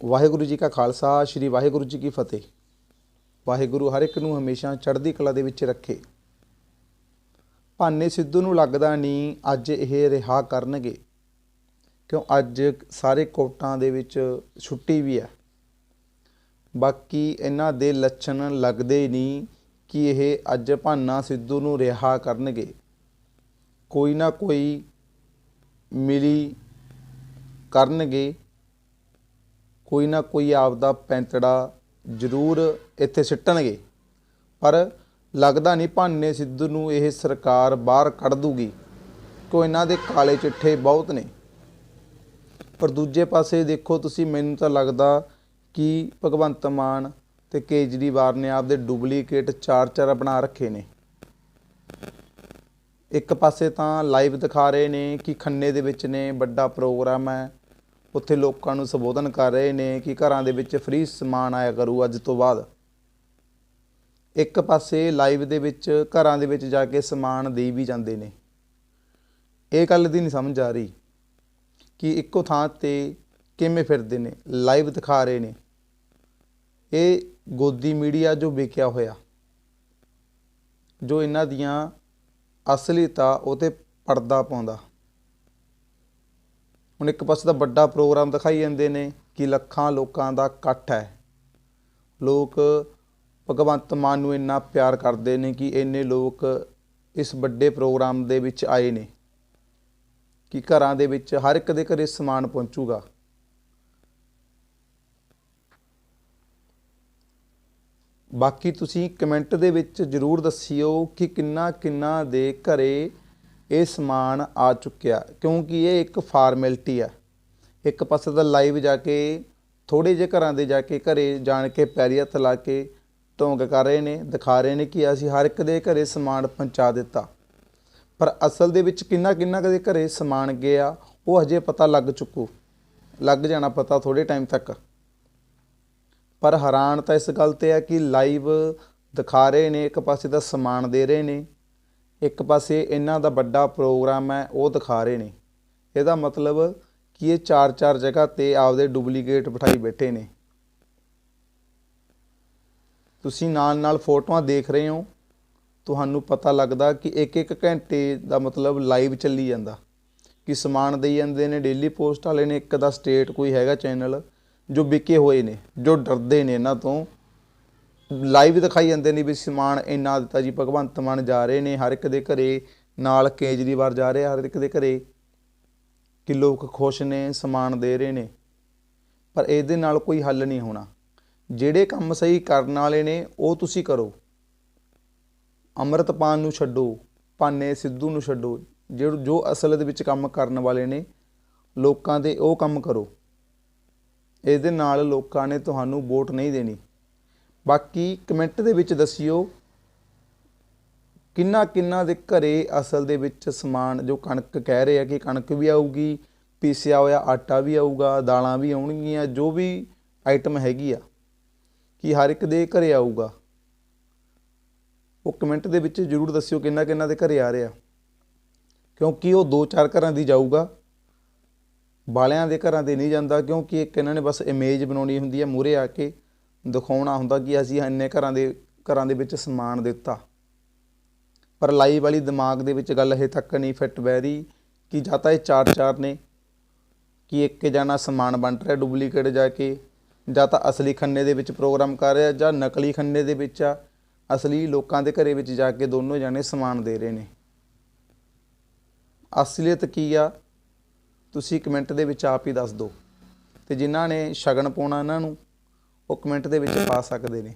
ਵਾਹਿਗੁਰੂ ਜੀ ਕਾ ਖਾਲਸਾ, ਸ੍ਰੀ ਵਾਹਿਗੁਰੂ ਜੀ ਕੀ ਫਤਿਹ। ਵਾਹਿਗੁਰੂ ਹਰ ਇੱਕ ਨੂੰ ਹਮੇਸ਼ਾ ਚੜ੍ਹਦੀ ਕਲਾ ਦੇ ਵਿੱਚ ਰੱਖੇ। ਭਾਨੇ ਸਿੱਧੂ ਨੂੰ ਲੱਗਦਾ ਨਹੀਂ ਅੱਜ ਇਹ ਰਿਹਾ ਕਰਨਗੇ, ਕਿਉਂ ਅੱਜ ਸਾਰੇ ਕੋਟਾਂ ਦੇ ਵਿੱਚ ਛੁੱਟੀ ਵੀ ਹੈ। ਬਾਕੀ ਇਹਨਾਂ ਦੇ ਲੱਛਣ ਲੱਗਦੇ ਨਹੀਂ ਕਿ ਇਹ ਅੱਜ ਭਾਨਾ ਸਿੱਧੂ ਨੂੰ ਰਿਹਾ ਕਰਨਗੇ। ਕੋਈ ਨਾ ਕੋਈ ਮਿਲੀ ਕਰਨਗੇ। ਕੋਈ ਨਾ ਕੋਈ ਆਪਦਾ ਪੈਂਤੜਾ ਜ਼ਰੂਰ ਇੱਥੇ ਸਿੱਟਣਗੇ। ਪਰ ਲੱਗਦਾ ਨਹੀਂ ਭਾਨੇ ਸਿੱਧੂ ਨੂੰ ਇਹ ਸਰਕਾਰ ਬਾਹਰ ਕੱਢ ਦੂਗੀ ਕਿਉਂ ਇਹਨਾਂ ਦੇ ਕਾਲੇ ਚਿੱਠੇ ਬਹੁਤ ਨੇ। ਪਰ ਦੂਜੇ ਪਾਸੇ ਦੇਖੋ ਤੁਸੀਂ, ਮੈਨੂੰ ਤਾਂ ਲੱਗਦਾ ਕਿ ਭਗਵੰਤ ਮਾਨ ਤੇ ਕੇਜਰੀਵਾਲ ਨੇ ਆਪਦੇ ਡੁਪਲੀਕੇਟ ਚਾਰ ਚਾਰ ਬਣਾ ਰੱਖੇ ਨੇ। ਇੱਕ ਪਾਸੇ ਤਾਂ ਲਾਈਵ ਦਿਖਾ ਰਹੇ ਨੇ ਕਿ ਖੰਨੇ ਦੇ ਵਿੱਚ ਨੇ, ਵੱਡਾ ਪ੍ਰੋਗਰਾਮ ਹੈ। ਉੱਥੇ ਲੋਕਾਂ ਨੂੰ ਸੰਬੋਧਨ ਕਰ ਰਹੇ ਨੇ ਕਿ ਘਰਾਂ ਦੇ ਵਿੱਚ ਫ੍ਰੀ ਸਮਾਨ ਆਇਆ ਕਰੂ ਅੱਜ ਤੋਂ ਬਾਅਦ। ਇੱਕ ਪਾਸੇ ਲਾਈਵ ਦੇ ਵਿੱਚ ਘਰਾਂ ਦੇ ਵਿੱਚ ਜਾ ਕੇ ਸਮਾਨ ਦੇ ਵੀ ਜਾਂਦੇ ਨੇ। ਇਹ ਗੱਲ ਦੀ ਨਹੀਂ ਸਮਝ ਆ ਰਹੀ ਕਿ ਇੱਕੋ ਥਾਂ ਤੇ ਕਿਵੇਂ ਫਿਰਦੇ ਨੇ, ਲਾਈਵ ਦਿਖਾ ਰਹੇ ਨੇ। ਇਹ ਗੋਦੀ ਮੀਡੀਆ ਜੋ ਵਿਕਿਆ ਹੋਇਆ, ਜੋ ਇਹਨਾਂ ਦੀਆਂ ਅਸਲੀਤਾ ਉਹ ਤੇ ਪਰਦਾ ਪਾਉਂਦਾ। ਹੁਣ ਇੱਕ ਪਾਸੇ ਤਾਂ ਵੱਡਾ ਪ੍ਰੋਗਰਾਮ ਦਿਖਾਈ ਜਾਂਦੇ ਨੇ ਕਿ ਲੱਖਾਂ ਲੋਕਾਂ ਦਾ ਇਕੱਠ ਹੈ। ਲੋਕ ਭਗਵੰਤ ਮਾਨ ਨੂੰ ਇੰਨਾ ਪਿਆਰ ਕਰਦੇ ਨੇ ਕਿ ਇੰਨੇ ਲੋਕ ਇਸ ਵੱਡੇ ਪ੍ਰੋਗਰਾਮ ਦੇ ਵਿੱਚ ਆਏ ਨੇ ਕਿ ਘਰਾਂ ਦੇ ਵਿੱਚ ਹਰ ਇੱਕ ਦੇ ਘਰੇ ਸਮਾਨ ਪਹੁੰਚੂਗਾ। ਬਾਕੀ ਤੁਸੀਂ ਕਮੈਂਟ ਦੇ ਵਿੱਚ ਜਰੂਰ ਦੱਸਿਓ ਕਿ ਕਿੰਨਾ ਕਿੰਨਾ ਦੇ ਘਰੇ ਇਹ ਸਮਾਨ ਆ ਚੁੱਕਿਆ, ਕਿਉਂਕਿ ਇਹ ਇੱਕ ਫਾਰਮੈਲਿਟੀ ਆ। ਇੱਕ ਪਾਸੇ ਤਾਂ ਲਾਈਵ ਜਾ ਕੇ ਥੋੜੇ ਜਿਹੇ ਘਰਾਂ ਦੇ ਜਾ ਕੇ, ਘਰੇ ਜਾਣ ਕੇ, ਪੈਰੀ ਹੱਥ ਲਾ ਕੇ ਢੋਂਗ ਕਰ ਰਹੇ ਨੇ, ਦਿਖਾ ਰਹੇ ਨੇ ਕਿ ਅਸੀਂ ਹਰ ਇੱਕ ਦੇ ਘਰੇ ਸਮਾਨ ਪਹੁੰਚਾ ਦਿੱਤਾ। ਪਰ ਅਸਲ ਦੇ ਵਿੱਚ ਕਿੰਨਾ ਕਿੰਨਾ ਕਦੇ ਘਰੇ ਸਮਾਨ ਗਿਆ, ਉਹ ਹਜੇ ਪਤਾ ਲੱਗ ਚੁੱਕੂ। ਲੱਗ ਜਾਣਾ ਪਤਾ ਥੋੜੇ ਟਾਈਮ ਤੱਕ। ਪਰ ਹੈਰਾਨ ਤਾਂ ਇਸ ਗੱਲ ਤੇ ਹੈ ਕਿ ਲਾਈਵ ਦਿਖਾ ਰਹੇ ਨੇ, ਇੱਕ ਪਾਸੇ ਦਾ ਸਮਾਨ ਦੇ ਰਹੇ ਨੇ। ਇੱਕ ਪਾਸੇ ਇਹਨਾਂ ਦਾ ਵੱਡਾ ਪ੍ਰੋਗਰਾਮ ਹੈ, ਉਹ ਦਿਖਾ ਰਹੇ ਨੇ। ਇਹਦਾ ਮਤਲਬ ਕਿ ਇਹ ਚਾਰ ਚਾਰ ਜਗ੍ਹਾ ਤੇ ਆਪਦੇ ਡੁਪਲੀਕੇਟ ਬਿਠਾਈ ਬੈਠੇ ਨੇ। ਤੁਸੀਂ ਨਾਲ ਨਾਲ ਫੋਟੋਆਂ ਦੇਖ ਰਹੇ ਹੋ। ਤੁਹਾਨੂੰ ਪਤਾ ਲੱਗਦਾ ਕਿ ਇੱਕ ਇੱਕ ਘੰਟੇ ਦਾ ਮਤਲਬ ਲਾਈਵ ਚੱਲੀ ਜਾਂਦਾ। ਕਿ ਸਮਾਨ ਦੇਈ ਜਾਂਦੇ ਨੇ, ਡੇਲੀ ਪੋਸਟ ਵਾਲੇ ਨੇ, ਇੱਕ ਦਾ ਸਟੇਟ ਕੋਈ ਹੈਗਾ ਚੈਨਲ ਜੋ ਵਿਕੇ ਹੋਏ ਨੇ, ਜੋ ਡਰਦੇ ਨੇ ਇਹਨਾਂ ਤੋਂ। ਲਾਈਵ ਦਿਖਾਈ ਜਾਂਦੇ ਨੇ ਵੀ ਸਮਾਨ ਇੰਨਾ ਦਿੱਤਾ ਜੀ, ਭਗਵੰਤ ਮਾਨ ਜਾ ਰਹੇ ਨੇ, ਹਰ ਇੱਕ ਦੇ ਘਰੇ ਨਾਲ ਕੇਜਰੀਵਾਲ ਜਾ ਰਹੇ, ਹਰ ਇੱਕ ਦੇ ਘਰੇ ਕਿ ਲੋਕ ਖੁਸ਼ ਨੇ, ਸਮਾਨ ਦੇ ਰਹੇ ਨੇ। ਪਰ ਇਹਦੇ ਨਾਲ ਕੋਈ ਹੱਲ ਨਹੀਂ ਹੋਣਾ। ਜਿਹੜੇ ਕੰਮ ਸਹੀ ਕਰਨ ਵਾਲੇ ਨੇ, ਉਹ ਤੁਸੀਂ ਕਰੋ। ਅੰਮ੍ਰਿਤਪਾਨ ਨੂੰ ਛੱਡੋ, ਭਾਨੇ ਸਿੱਧੂ ਨੂੰ ਛੱਡੋ। ਜੋ ਜੋ ਅਸਲ ਦੇ ਵਿੱਚ ਕੰਮ ਕਰਨ ਵਾਲੇ ਨੇ, ਲੋਕਾਂ ਦੇ ਉਹ ਕੰਮ ਕਰੋ। ਇਹਦੇ ਨਾਲ ਲੋਕਾਂ ਨੇ ਤੁਹਾਨੂੰ ਵੋਟ ਨਹੀਂ ਦੇਣੀ। ਬਾਕੀ ਕਮੈਂਟ ਦੇ ਵਿੱਚ ਦੱਸਿਓ ਕਿੰਨਾ ਕਿੰਨਾ ਦੇ ਘਰੇ ਅਸਲ ਦੇ ਵਿੱਚ ਸਮਾਨ ਜੋ ਕਣਕ ਕਹਿ ਰਹੇ ਆ ਕਿ ਕਣਕ ਵੀ ਆਊਗੀ, ਪੀਸਿਆ ਹੋਇਆ ਆਟਾ ਵੀ ਆਊਗਾ, ਦਾਲਾਂ ਵੀ ਆਉਣਗੀਆਂ, ਜੋ ਵੀ ਆਈਟਮ ਹੈਗੀ ਆ, ਕਿ ਹਰ ਇੱਕ ਦੇ ਘਰੇ ਆਊਗਾ। ਉਹ ਕਮੈਂਟ ਦੇ ਵਿੱਚ ਜਰੂਰ ਦੱਸਿਓ ਕਿੰਨਾ ਕਿੰਨਾ ਦੇ ਘਰੇ ਆ ਰਿਹਾ। ਕਿਉਂਕਿ ਉਹ ਦੋ ਚਾਰ ਘਰਾਂ ਦੀ ਜਾਊਗਾ। ਬਾਲਿਆਂ ਦੇ ਘਰਾਂ ਤੇ ਨਹੀਂ ਜਾਂਦਾ, ਕਿਉਂਕਿ ਇੱਕ ਇਹਨਾਂ ਨੇ ਬਸ ਇਮੇਜ ਬਣਾਉਣੀ ਹੁੰਦੀ ਹੈ ਮੂਰੇ ਆ ਕੇ। ਦਿਖਾਉਣਾ ਹੁੰਦਾ ਕਿ ਅਸੀਂ ਇੰਨੇ ਘਰਾਂ ਦੇ ਘਰਾਂ ਦੇ ਵਿੱਚ ਸਮਾਨ ਦਿੱਤਾ। ਪਰ ਲਾਈਵ ਵਾਲੀ ਦਿਮਾਗ ਦੇ ਵਿੱਚ ਗੱਲ ਇਹ ਤੱਕ ਨਹੀਂ ਫਿੱਟ ਬਹਿ ਰਹੀ ਕਿ ਜਾਂ ਤਾਂ ਇਹ ਚਾਰ ਚਾਰ ਨੇ, ਕਿ ਇੱਕ ਜਣਾ ਸਮਾਨ ਵੰਡ ਰਿਹਾ ਡੁਪਲੀਕੇਟ ਜਾ ਕੇ, ਜਾਂ ਤਾਂ ਅਸਲੀ ਖੰਨੇ ਦੇ ਵਿੱਚ ਪ੍ਰੋਗਰਾਮ ਕਰ ਰਿਹਾ ਜਾਂ ਨਕਲੀ ਖੰਨੇ ਦੇ ਵਿੱਚ ਆ, ਅਸਲੀ ਲੋਕਾਂ ਦੇ ਘਰੇ ਵਿੱਚ ਜਾ ਕੇ ਦੋਨੋਂ ਜਣੇ ਸਮਾਨ ਦੇ ਰਹੇ ਨੇ। ਅਸਲੀਅਤ ਕੀ ਆ? ਤੁਸੀਂ ਕਮੈਂਟ ਦੇ ਵਿੱਚ ਆਪ ਹੀ ਦੱਸ ਦਿਓ। ਤੇ ਜਿਨ੍ਹਾਂ ਨੇ ਸ਼ਗਨ ਪਾਉਣਾ, ਇਹਨਾਂ ਨੂੰ ਉਹ ਕਮੈਂਟ ਦੇ ਵਿੱਚ ਪਾ ਸਕਦੇ ਨੇ।